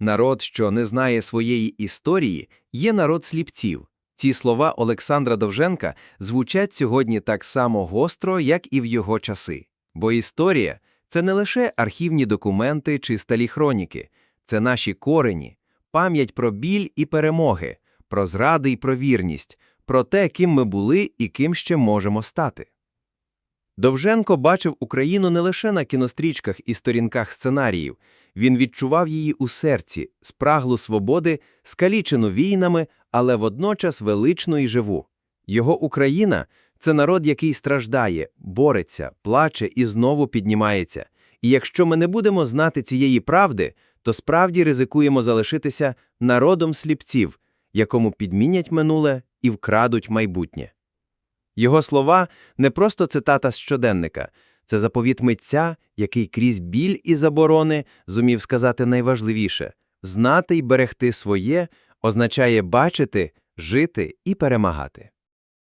Народ, що не знає своєї історії, є народ сліпців. Ці слова Олександра Довженка звучать сьогодні так само гостро, як і в його часи. Бо історія це не лише архівні документи чи сталі хроніки, це наші корені, пам'ять про біль і перемоги, про зради і про вірність, про те, ким ми були і ким ще можемо стати. Довженко бачив Україну не лише на кінострічках і сторінках сценаріїв, він відчував її у серці, спраглу свободи, скалічену війнами, але водночас величну і живу. Його Україна це народ, який страждає, бореться, плаче і знову піднімається. І якщо ми не будемо знати цієї правди, то справді ризикуємо залишитися народом сліпців, якому підмінять минуле і вкрадуть майбутнє. Його слова не просто цитата з щоденника, це заповіт митця, який крізь біль і заборони зумів сказати найважливіше знати й берегти своє означає бачити, жити і перемагати.